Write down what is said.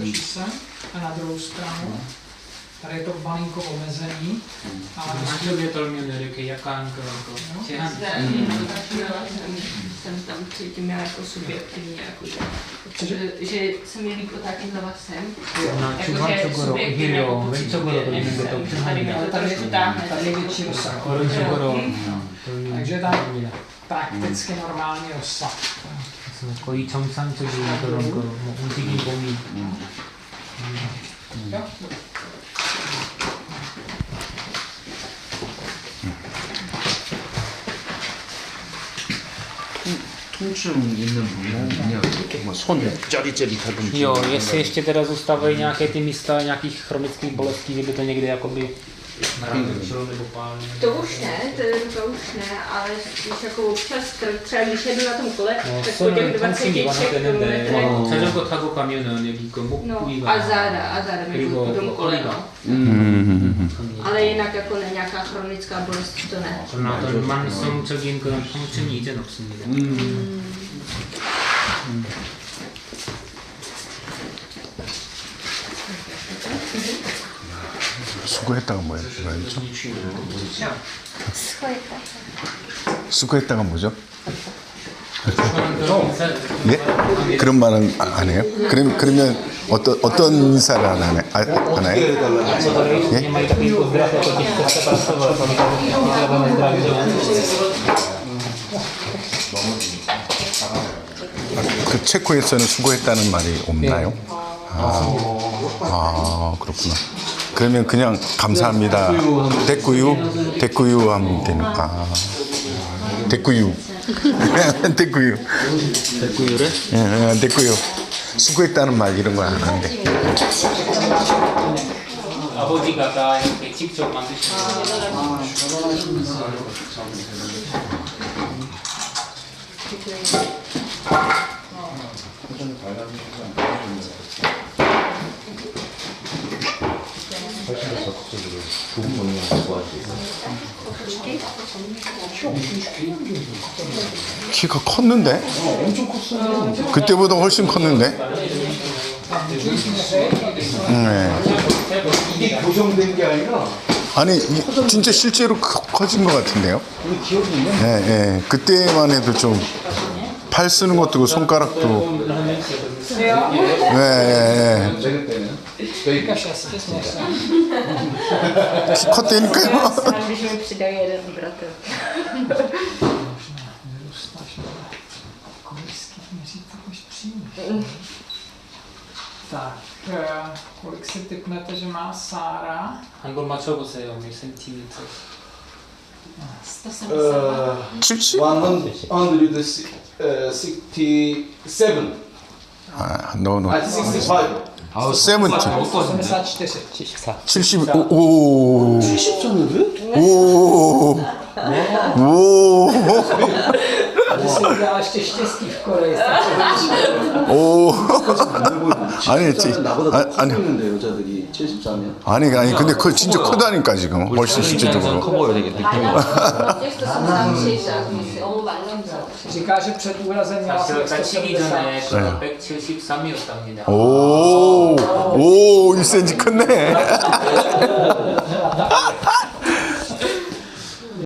prší se a na druhou stranu. Tady je to malinko omezení. A Máte větelně neříkej, jaká ankrolko. No, já mm. mm. jsem tam cítím já jako subjektivní, jako, že, že se mi líbilo taky za to Jakože subjektivně jako pocitně, tady mi to trošku táhne. Tady je větší rozsah. Takže tam prakticky normální rozsah. Kojícom sam, co je na to ronko, musí jim pomít. Jo? Jestli ještě teda zůstávají nějaké ty místa nějakých chronických bolestí, kdyby to někdy jakoby To už ne, to, to už ne, ale spíš jako občas, tr- třeba když jedu na tom kole, 어, tak po těch 손은 20 통증이 완화되는데 kilometrech, 자전거 타고 가면은 여기 그 목 no, 부위가 a záda, a záda mi 그리고 po tom 뭐 kole, 허리가 no. 음. Ale jinak jako ne nějaká chronická bolest, to ne. 그러나 어떤 만성적인 그런 통증이 이제는 없습니다. 수고했다가 뭐예요? 뭐였죠? 수고했다가 뭐죠? 예? 그런 말은 아- 안 해요? 그럼 그러면 어떤 어떤 인사를 안 하나요? 아, to nie pozdrawiam, 그 체코에서는 수고했다는 말이 없나요? 아, 아 그렇구나. 그러면 그냥 감사합니다. 대꾸유 대꾸유 하면 되니까. 대꾸유. 대꾸유. 대구유래? 예, 예, 대꾸유. 수고했다는 말 이런 거 안 하는데. 아버지가 다 이렇게 직접 만드신 거. 키가 컸는데? 그때보다 훨씬 컸는데? 네. 고정된 게 아니라 아니 이- 진짜 실제로 커- 커진 것 같은데요? 예, 예. 그때만 해도 좀 팔 쓰는 것도 손가락도 예, 예, Kaše se, směj se. 예. 키 컸다니까요. Sám, když mi přidají jeden bratr. Vyrůstáš na komických měřítách už příliš. Tak, eh, kolik si typnete, že má Sára? 한번 맞춰보세요. 몇 센티미터? 70? 167. 아, no, no. At 65. 70. 74. 74. 75. 오. 70 오. 오. Ty jsi udělal ještě štěstí v Koreji. 오. 아니, 지, 나보다 아, 더 아니, 크는데 여자들이 74면. 아니, 아니, 근데 그거 진짜 크다니까 지금 훨씬 커 실제적으로. 보여야 되겠네 Těch 173, myslím. Říká, že před úrazem měla asi 사실 다치기 170. 전에 그 173이었답니다. 오, 오, 1cm 컸네.